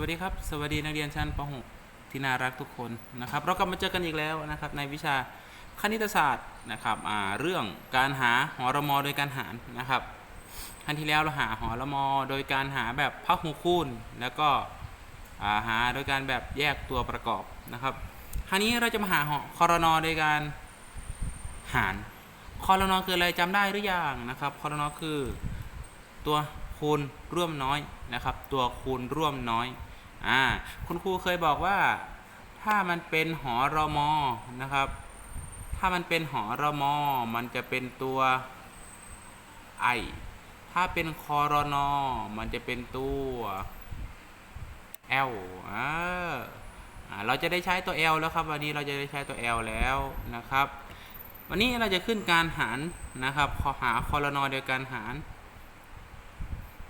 วัสดีครับ สวัสดีนักเรียนชั้นป .6 ที่น่ารักทุกคนนะครับ เรากลับมาเจอกันอีกแล้วนะครับ ในวิชาคณิตศาสตร์นะครับเรื่องการหาหอรมอโดยการหารนะครับครั้งที่แล้วเราหาหอรมอโดยการหาแบบพหูคูณ แล้วก็าหาโดยการแบบแยกตัวประกอบนะครับครั้นี้เราจะมาหาหอคอรนอโดยการหารคอรนอคืออะไรจำได้หรือยังนะครับคอรนอคือตัว คูณร่วมน้อยนะครับ ตัวคูณร่วมน้อยอ่าคุณครูเคยบอกว่าถ้ามันเป็นหอรมอนะครับ ถ้ามันเป็นหอรมอมันจะเป็นตัว i ถ้าเป็นคอรนอมันจะเป็นตัว l อาอ่าเราจะได้ใช้ตัว l แล้วครับ วันนี้เราจะได้ใช้ตัว l แล้วนะครับ วันนี้เราจะขึ้นการหารนะครับ ขอหาคอรนอโดยการหาร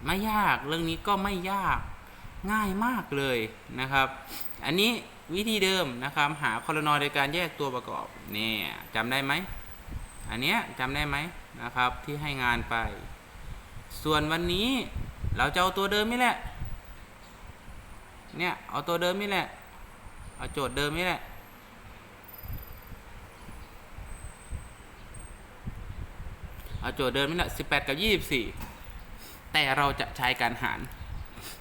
ไม่ยากเรื่องนี้ก็ไม่ยากง่ายมากเลยนะครับ อันนี้วิธีเดิมนะครับหาคอรนอโดยการแยกตัวประกอบเนี่ยจำได้ไหมอันเนี้ยจำได้ไหมนะครับที่ให้งานไป ส่วนวันนี้เราจะเอาตัวเดิมนี่แหละเนี่ยเอาตัวเดิมนี่แหละเอาโจทย์เดิมนี่แหละเอาโจทย์เดิมนี่แหละ18 กับ 24 แต่เราจะใช้การหาร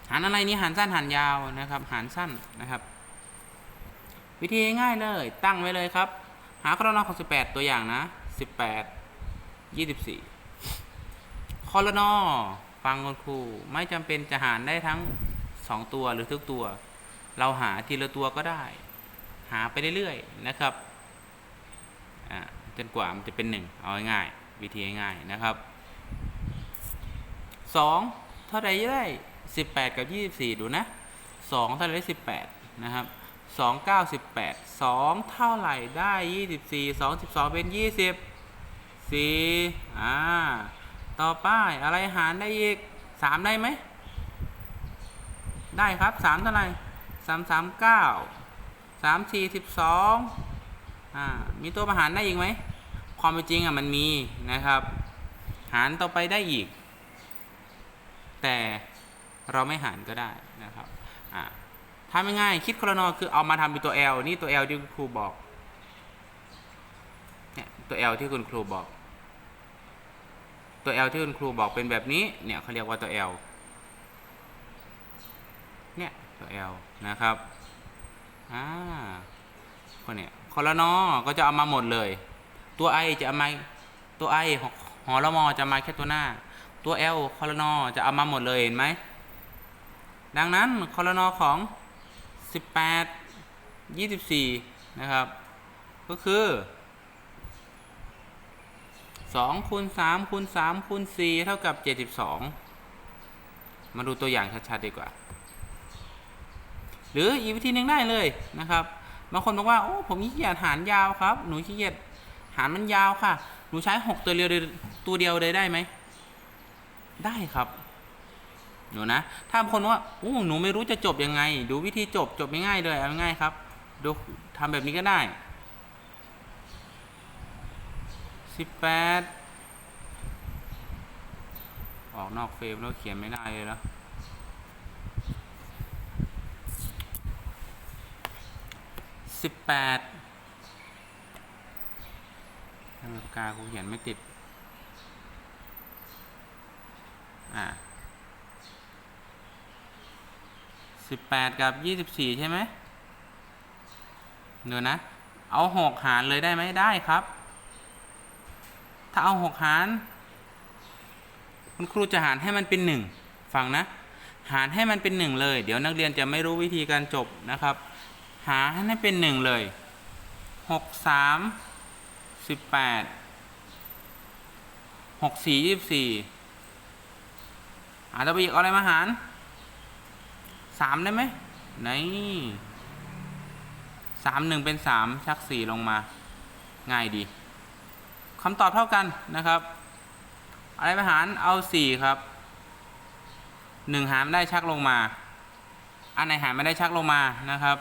หารอะไรนี้หารสั้นหารยาวนะครับ หารสั้นนะครับ วิธีง่ายเลยตั้งไว้เลยครับ หาคอรนอของ 18 ตัวอย่างนะ 18 24 คอรนอฟังคุณครูไม่จำเป็นจะหารได้ทั้ง 2 ตัวหรือทุกตัว เราหาทีละตัวก็ได้ หาไปเรื่อยๆนะครับจนกว่ามันจะเป็น 1 เอาง่ายๆวิธีง่ายๆนะครับ สองเท่าไรได้สิบแปดกับยี่สิบสี่ดูนะสองเท่าไรได้สิบแปดนะครับสองเก้าสิบแปดสองเท่าไหร่ได้ยี่สิบสี่สองสิบสองเป็นยี่สิบสี่อ่าต่อไปอะไรหารได้อีกสามได้ไหม ได้ครับสามเท่าไหร่สามสามเก้าสามสี่สิบสองอ่ามีตัวประหารได้อีกไหมความเป็นจริงอะมันมีนะครับ หารต่อไปได้อีก แต่เราไม่หารก็ได้นะครับอ่าทำง่ายๆคิดคอรนอคือเอามาทำเป็นตัว L นี่ตัว L ที่คุณครูบอกเนี่ยตัว L ที่คุณครูบอก ตัว L ที่คุณครูบอกเป็นแบบนี้เนี่ยเขาเรียกว่าตัว L เนี่ยตัว L นะครับอ่าคนเนี่ยคอรนอก็จะเอามาหมดเลย ตัว I จะเอามาตัว I หหอละมอจะมาแค่ตัวหน้า ตัว L คอรนอจะเอามาหมดเลยเห็นไหม ดังนั้นคอรนอของ 18 24 นะครับ ก็คือ2คูณ3คูณ3คูณ4เท่ากับ 72 มาดูตัวอย่างชัดๆดีกว่า หรืออีกวิธีหนึ่งได้เลยนะครับบางคนบอกว่าโอ้ผมขี้เกียจหารยาวครับ หนูขี้เกียจหารมันยาวค่ะ หนูใช้ 6 ตัวเดียวตัวเดียวเลยได้ไหม ได้ครับหนูนะ ถ้าคนว่าโอ้หนูไม่รู้จะจบยังไง ดูวิธีจบจบง่ายๆเลยเอาง่ายครับ ดูทำแบบนี้ก็ได้สิบแปดออกนอกเฟรมแล้วเขียนไม่ได้เลยแล้วสิบแปดทำปากกากูเขียนไม่ติด อ่าสิบแปดกับยี่สิบสี่ใช่ไหมเดี๋ยวนะ เอาหกหารเลยได้ไหมได้ครับ ถ้าเอาหกหาร คุณครูจะหารให้มันเป็นหนึ่งฟังนะ หารให้มันเป็นหนึ่งเลย เดี๋ยวนักเรียนจะไม่รู้วิธีการจบนะครับ หาให้เป็นหนึ่งเลยหกสามสิบแปดหกสี่ยี่สิบสี่ หาตัวไปอีกเอาอะไรมาหารสามได้ไหมไหนสามหนึ่งเป็นสามชักสี่ลงมา ง่ายดีคำตอบเท่ากันนะครับ อะไรมาหารเอาสี่ครับหนึ่งหารไม่ได้ชักลงมา อันไหนหารไม่ได้ชักลงมานะครับ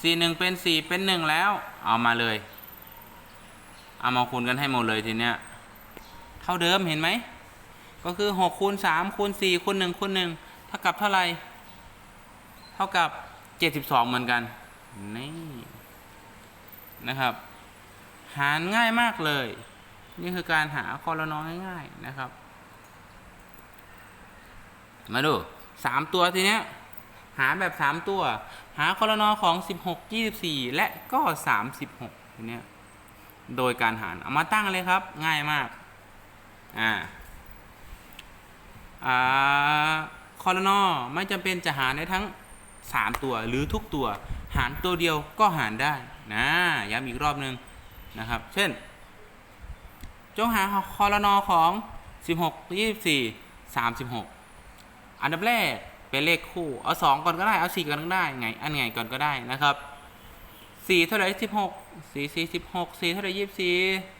สี่หนึ่งเป็นสี่เป็นหนึ่งแล้ว เอามาเลย เอามาคูณกันให้หมดเลยทีเนี้ย เท่าเดิมเห็นไหม ก็คือ6คูณ3คูณ4คูณ1คูณ1เท่ากับเท่าไหร่ท่ากับ 72 เหมือนกัน นี่นะครับ หารง่ายมากเลย นี่คือการหาคอรนอง่ายๆนะครับ มาดู 3 ตัวทีเนี้ยหาแบบ 3 ตัว หาคอรนอของ 16 24 และก็ 36ทีเนี้ยโดยการหารเอามาตั้งเลยครับง่ายมากอ่า คอรนอไม่จำเป็นจะหารได้ทั้ง 3 ตัวหรือทุกตัว หารตัวเดียวก็หารได้นะย้ำอีกรอบหนึ่งนะครับ เช่น จงหาคอรนอของ 16 24 36 อันดับแรกเป็นเลขคู่ เอา 2 ก่อนก็ได้ เอา 4 ก่อนก็ได้ ไง อันไงก่อนก็ได้นะครับ 4 เท่าไหร่16 4 4 16 4 เท่าไหร่24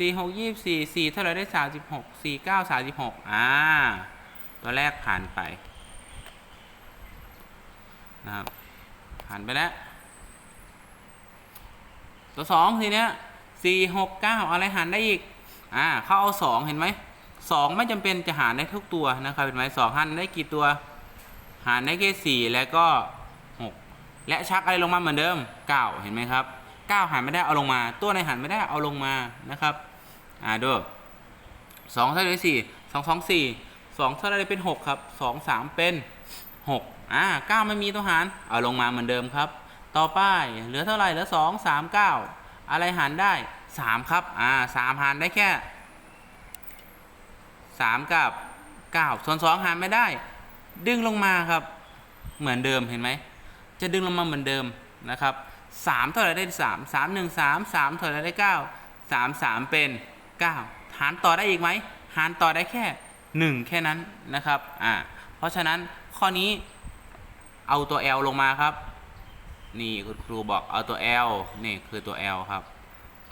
4 6 24 4เท่าไหร่ได้36 4 9 36อ่า ตัวแรกผ่านไปนะครับผ่านไปแล้ว ตัวสองทีเนี้ยสี่หกเก้าอะไรหารได้อีก อ่าเขาเอาสองเห็นไหมสองไม่จำเป็นจะหารได้ทุกตัวนะครับเห็นไหมสองหารได้กี่ตัว หารได้แค่สี่แล้วก็หกและชักอะไรลงมาเหมือนเดิมเก้าเห็นไหมครับเก้าหารไม่ได้เอาลงมา ตัวไหนหารไม่ได้เอาลงมานะครับ อ่าดูสองเท่าไรสี่สองสองสี่สองเท่าไรเป็นหกครับสองสามเป็นหกอ่าเก้าไม่มีตัวหารเอาลงมาเหมือนเดิมครับ ต่อไปเหลือเท่าไรเหลือสองสามเก้าอะไรหารได้สามครับอ่าสามหารได้แค่สามกับเก้าส่วนสองหารไม่ได้ ดึงลงมาครับ เหมือนเดิมเห็นไหมจะดึงลงมาเหมือนเดิมนะครับสามเท่าไรได้สามสามหนึ่งสามสามเท่าไรได้เก้าสามสามเป็น เก้าหารต่อได้อีกไหม หารต่อได้แค่หนึ่งแค่นั้นนะครับอ่าเพราะฉะนั้นข้อนี้เอาตัว L ลงมาครับ นี่คุณครูบอกเอาตัว L นี่คือตัว L ครับ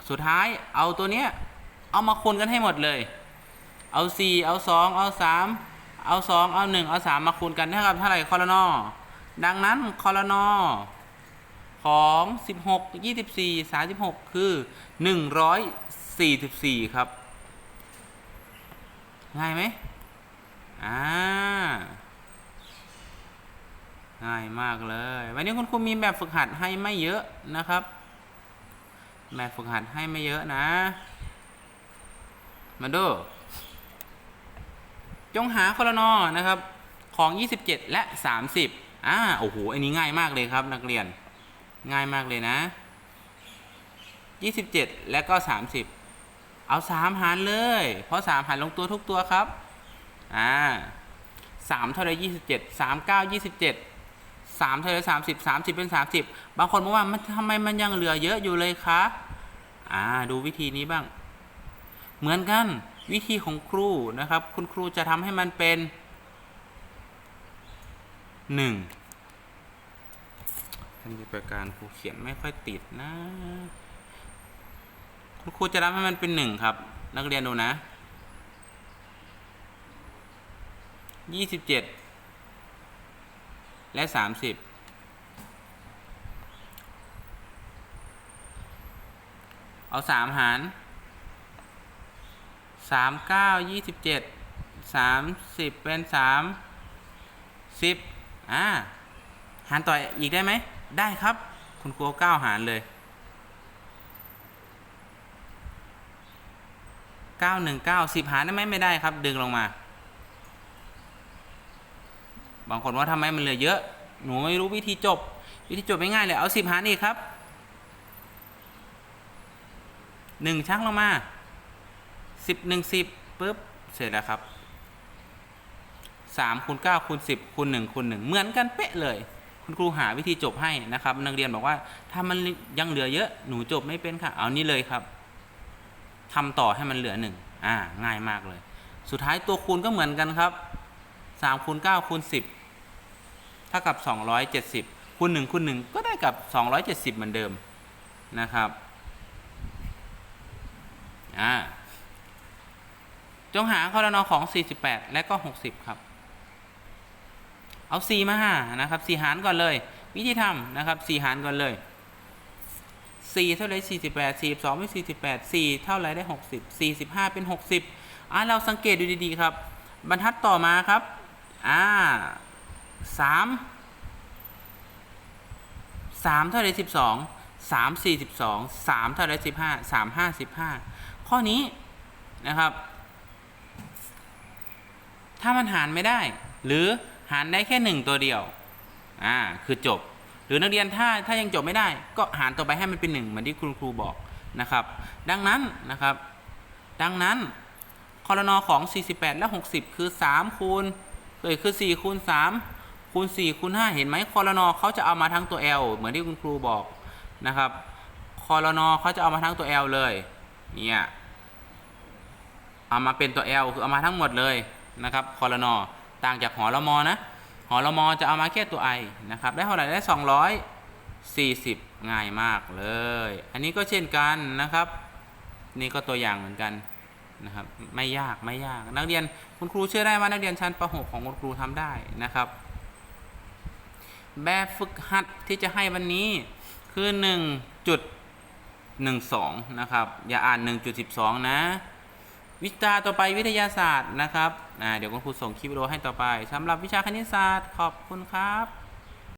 สุดท้ายเอาตัวเนี้ยเอามาคูณกันให้หมดเลย เอา 4 เอา 2 เอา 3 เอา 2 เอา 1 เอา 3 มาคูณกันเท่ากับเท่าไหร่คอรนอดังนั้นคอรนอของ 16 24 36 คือ 144ครับ ง่ายไหมอ่าง่ายมากเลย วันนี้คุณครูมีแบบฝึกหัดให้ไม่เยอะนะครับ แบบฝึกหัดให้ไม่เยอะนะ มาดู จงหาคอรนอนะครับ ของ 27 และ 30อ่าโอ้โห อันนี้ง่ายมากเลยครับ นักเรียน ง่ายมากเลยนะ 27 และก็ 30 เอา 3 หารเลย เพราะ 3 หารลงตัวทุกตัวครับ อ่า3เท่าไร27 3 9 27สามเท่าไรสามสิบสามสิบเป็นสามสิบบางคนบอกว่ามันทำไมมันยังเหลือเยอะอยู่เลยคะอ่า ดูวิธีนี้บ้าง เหมือนกันวิธีของครูนะครับ คุณครูจะทำให้มันเป็นหนึ่งท่านประการครูเขียนไม่ค่อยติดนะ คุณครูจะทำให้มันเป็นหนึ่งครับ นักเรียนดูนะยี่สิบเจ็ดและ30เอา3หาร3 9 27 30เจ็ดสามสิบเป็น3 10อ่าหารต่ออีกได้ไหม ได้ครับ คุณครูเอาหารเลย 9 1 9 10 หารได้ไหมไม่ได้ครับ ดึงลงมา บางคนว่าทำไมมันเหลือเยอะ หนูไม่รู้วิธีจบ วิธีจบไม่ง่ายเลย เอาสิบหารอีกครับหนึ่งชักลงมาสิบหนึ่งสิบปุ๊บ เสร็จแล้วครับสามคูณเก้าคูณสิบคูณหนึ่งคูณหนึ่งเหมือนกันเป๊ะเลย คุณครูหาวิธีจบให้นะครับ นักเรียนบอกว่าถ้ามันยังเหลือเยอะหนูจบไม่เป็นค่ะ เอานี่เลยครับ ทำต่อให้มันเหลือหนึ่งอ่าง่ายมากเลย สุดท้ายตัวคูณก็เหมือนกันครับสามคูณเก้าคูณสิบเท่ากับ 270คูณ1คูณ1ก็ได้กับ 270 เหมือนเดิมนะครับอ่าจงหาคอรนอของ 48 และก็ 60 ครับ เอา 4 มาหานะครับ 4 หารก่อนเลย วิธีทำนะครับ 4 หารก่อนเลย 4 เท่าไร48 42เป็น48 4 เท่าไรได้ 60 45 เป็น 60อ่าเราสังเกตดูดีๆครับ บรรทัดต่อมาครับอ่าสาม3เท่าไร12 3 42 3 เท่าไร15 3 55 ข้อนี้นะครับ ถ้ามันหารไม่ได้ หรือหารได้แค่หนึ่งตัวเดียวอ่าคือจบ หรือนักเรียนถ้าถ้ายังจบไม่ได้ ก็หารต่อไปให้มันเป็นหนึ่งเหมือนที่คุณครูบอกนะครับ ดังนั้นนะครับ ดังนั้นคอรนอของ 48 และ 60 คือ 3 คูณเอ้ยคือ 4 คูณ 3 คูณ 4 คูณ 5 เห็นไหมคอรนอเขาจะเอามาทั้งตัว L เหมือนที่คุณครูบอกนะครับคอรนอเขาจะเอามาทั้งตัว L เลยเนี่ยเอามาเป็นตัว L คือเอามาทั้งหมดเลยนะครับคอรนอต่างจากหอละมอนะ หอละมอจะเอามาแค่ตัว i นะครับ ได้เท่าไหร่ได้ 240 ง่ายมากเลย อันนี้ก็เช่นกันนะครับ นี่ก็ตัวอย่างเหมือนกันนะครับ ไม่ยากไม่ยาก นักเรียนคุณครูเชื่อได้ว่านักเรียนชั้นประ6ของคุณครูทำได้นะครับ แบบฝึกหัดที่จะให้วันนี้คือ 1.12 นะครับ อย่าอ่าน 1.12 นะ วิชาต่อไปวิทยาศาสตร์นะครับเดี๋ยวคุณครูส่งคลิปวิดีโอให้ต่อไปสำหรับวิชาคณิตศาสตร์ขอบคุณครับ